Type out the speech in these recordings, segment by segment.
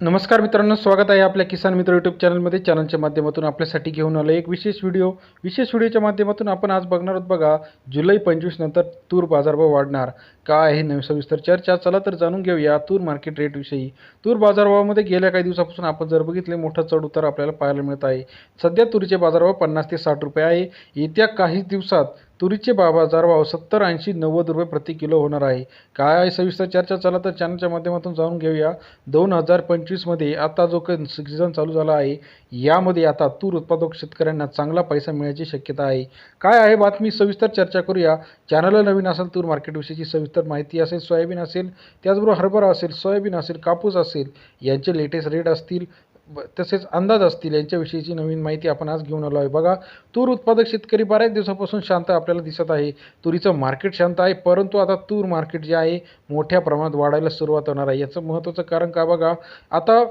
नमस्कार मित्रांनो स्वागत आहे आपल्या किसान मित्र यूट्यूब चॅनलमध्ये चॅनलच्या माध्यमातून आपल्यासाठी घेऊन आलो एक विशेष व्हिडिओ विशेष व्हिडिओच्या माध्यमातून आपण आज बघणार आहोत बघा जुलै पंचवीस नंतर तूर बाजारभाव वाढणार. काय आहे नवी सविस्तर चर्चा? चला तर जाणून घेऊया तूर मार्केट रेटविषयी तूर बाजारभावामध्ये गेल्या काही दिवसापासून आपण जर बघितले मोठा चढ उतार आपल्याला पाहायला मिळत आहे. सध्या तुरीचे बाजारभाव पन्नास ते साठ रुपये आहे. येत्या काही दिवसात तुरीचे बाजार भाव सत्तर ऐंशी नव्वद रुपये प्रति किलो होणार आहे. काय आहे सविस्तर चर्चा? चला तर चॅनलच्या माध्यमातून जाणून घेऊया. दोन हजार पंचवीसमध्ये आता जो काही सीझन चालू झाला आहे यामध्ये आता तूर उत्पादक शेतकऱ्यांना चांगला पैसा मिळण्याची शक्यता आहे. काय आहे बातमी? सविस्तर चर्चा करूया. चॅनलला नवीन असेल तूर मार्केटविषयीची सविस्तर माहिती असेल सोयाबीन असेल त्याचबरोबर हरभरा असेल सोयाबीन असेल कापूस असेल यांचे लेटेस्ट रेट असतील. ब- तसेच अंदाज असतील यांच्याविषयीची नवीन माहिती आपण आज घेऊन आलो आहे. बघा तूर उत्पादक शेतकरी बऱ्याच दिवसापासून शांत आपल्याला दिसत आहे. तुरीचं मार्केट शांत आहे परंतु आता तूर मार्केट जे आहे मोठ्या प्रमाणात वाढायला सुरुवात होणार आहे. याचं महत्त्वाचं कारण का बघा आता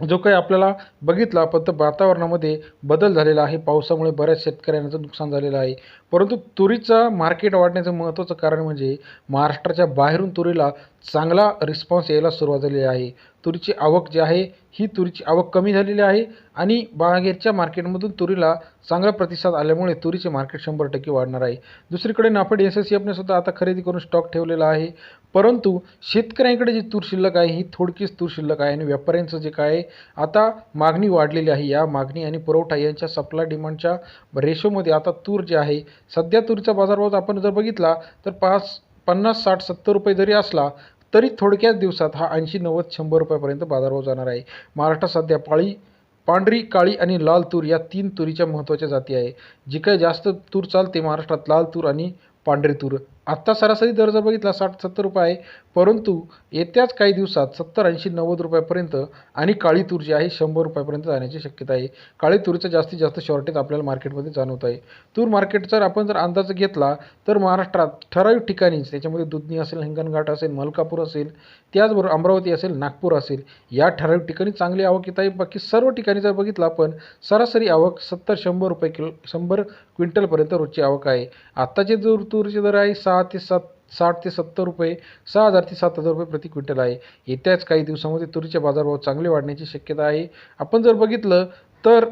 जो काही आपल्याला बघितला पण तर वातावरणामध्ये बदल झालेला आहे. पावसामुळे बऱ्याच शेतकऱ्यांचं नुकसान झालेलं आहे. परंतु तुरीचा मार्केट वाढण्याचं महत्त्वाचं कारण म्हणजे महाराष्ट्राच्या बाहेरून तुरीला चांगला रिस्पॉन्स यायला सुरुवात झालेली आहे. तुरीची आवक जी आहे ही तुरीची आवक कमी झालेली आहे आणि बाहेरच्या मार्केटमधून तुरीला चांगला प्रतिसाद आल्यामुळे तुरीचे मार्केट शंभर टक्के वाढणार आहे. दुसरीकडे नाफेड एस एस सी एफने सुद्धा आता खरेदी करून स्टॉक ठेवलेला आहे. परंतु शेतकऱ्यांकडे जी तूर शिल्लक आहे ही थोडकीच तूर शिल्लक आहे आणि व्यापाऱ्यांचं जे काय आता मागणी वाढलेली आहे. या मागणी आणि पुरवठा यांच्या सप्लाय डिमांडच्या रेशोमध्ये आता तूर जे आहे सध्या तुरीचा बाजारभाव आपण जर बघितला तर पाच पन्नास साठ सत्तर रुपये जरी असला तरी थोडक्याच दिवसात हा ऐंशी नव्वद शंभर रुपयापर्यंत बाजारभाव जाणार आहे. महाराष्ट्रात सध्या पाळी पांढरी काळी आणि लाल तूर या तीन तुरीच्या महत्त्वाच्या जाती आहे. जी काही जास्त तूर चालते महाराष्ट्रात लाल तूर आणि पांढरी तूर. आत्ता सरासरी दर जर बघितला साठ सत्तर रुपये आहे. परंतु येत्याच काही दिवसात सत्तर ऐंशी नव्वद रुपयापर्यंत आणि काळी तूर जी आहे शंभर रुपयापर्यंत जाण्याची शक्यता आहे. काळी तुरीचं जास्तीत जास्त शॉर्टेज आपल्याला मार्केटमध्ये जाणवत आहे. तूर मार्केट जर आपण जर अंदाज घेतला तर महाराष्ट्रात ठराविक ठिकाणीच त्याच्यामध्ये दुधनी असेल हिंगणघाट असेल मलकापूर असेल त्याचबरोबर अमरावती असेल नागपूर असेल या ठराविक ठिकाणी चांगली आवक येत आहे. बाकी सर्व ठिकाणी जर बघितलं आपण सरासरी आवक सत्तर शंभर रुपये किलो शंभर क्विंटलपर्यंत रोजची आवक आहे. आत्ताचे जो तूरचे दर आहे सहा सहा ते सात साठ ते सत्तर रुपये सहा हजार ते सात हजार रुपये प्रति क्विंटल आहे. येत्याच काही दिवसामध्ये तुरीचे बाजारभाव चांगले वाढण्याची शक्यता आहे. आपण जर बघितलं तर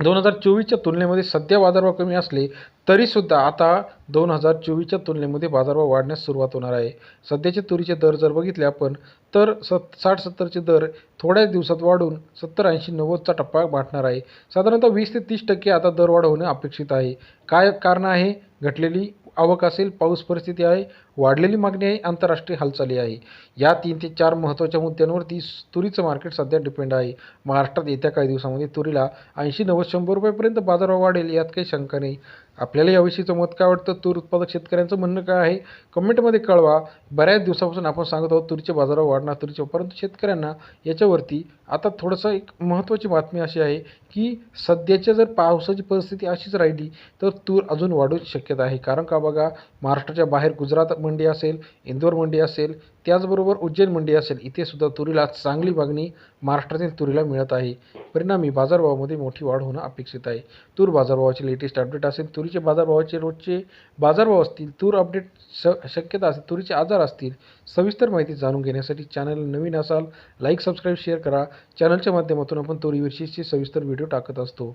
दोन हजार चोवीसच्या तुलनेमध्ये सध्या बाजारभाव कमी असले तरीसुद्धा आता दोन हजार चोवीसच्या तुलनेमध्ये बाजारभाव वाढण्यास सुरुवात होणार आहे. सध्याचे तुरीचे दर जर बघितले आपण तर सत साठ सत्तरचे दर थोड्याच दिवसात वाढून सत्तर ऐंशी नव्वदचा टप्पा गाठणार आहे. साधारणतः वीस ते तीस टक्के आता दर वाढ होणे अपेक्षित आहे. काय कारण आहे? घटलेली आवक असेल पाऊस परिस्थिती आहे वाढलेली मागणी आहे आंतरराष्ट्रीय हालचाली आहे. या तीन ते चार महत्त्वाच्या मुद्द्यांवर ती तुरीचं मार्केट सध्या डिपेंड आहे. महाराष्ट्रात येत्या काही दिवसामध्ये तुरीला ऐंशी नव्वद शंभर रुपयापर्यंत बाजारभाव वाढेल यात काही शंका नाही. आपल्याला याविषयीचं मत काय वाटतं? तूर उत्पादक शेतकऱ्यांचं म्हणणं काय आहे? कमेंटमध्ये कळवा. बऱ्याच दिवसापासून आपण सांगत आहोत तुरीचे बाजारावर वाढणार तुरीचे परंतु शेतकऱ्यांना याच्यावरती आता थोडंसं एक महत्त्वाची बातमी अशी आहे की सध्याच्या जर पावसाची परिस्थिती अशीच राहिली तर तूर अजून वाढूची शक्यता आहे. कारण का बघा? महाराष्ट्राच्या बाहेर गुजरात मंडी असेल इंदोर मंडी असेल त्याचबरोबर उज्जैन मंडी असेल इथे सुद्धा तुरीला चांगली मागणी महाराष्ट्रातील तुरीला मिळत आहे. परिणामी बाजारभावामध्ये मोठी वाढ होणं अपेक्षित आहे. तूर बाजारभावाचे लेटेस्ट अपडेट असेल तुरीचे बाजारभावाचे रोजचे बाजारभाव असतील तूर अपडेट श शक्यता असेल तुरीचे आजार असतील सविस्तर माहिती जाणून घेण्यासाठी चॅनल नवीन असाल लाईक सबस्क्राईब शेअर करा. चॅनलच्या माध्यमातून आपण तुरीविषयीचे सविस्तर व्हिडिओ टाकत असतो.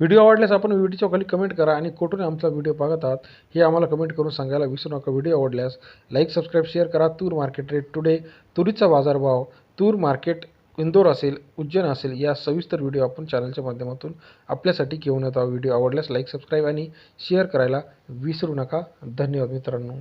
व्हिडिओ आवडल्यास आपण व्हिडिओच्या खाली कमेंट करा आणि कुठून आमचा व्हिडिओ पाहत आहात हे आम्हाला कमेंट करून सांगायला विसरू नका. व्हिडिओ आवडल्यास लाईक सबस्क्राईब शेअर करा. तूर मार्केट रेट टुडे तुरीचा बाजारभाव तूर मार्केट इंदोर असेल उज्जैन असेल या सविस्तर व्हिडिओ आपण चॅनलच्या माध्यमातून आपल्यासाठी घेऊन येत आहोत. व्हिडिओ आवडल्यास लाईक सबस्क्राईब आणि शेअर करायला विसरू नका. धन्यवाद मित्रांनो.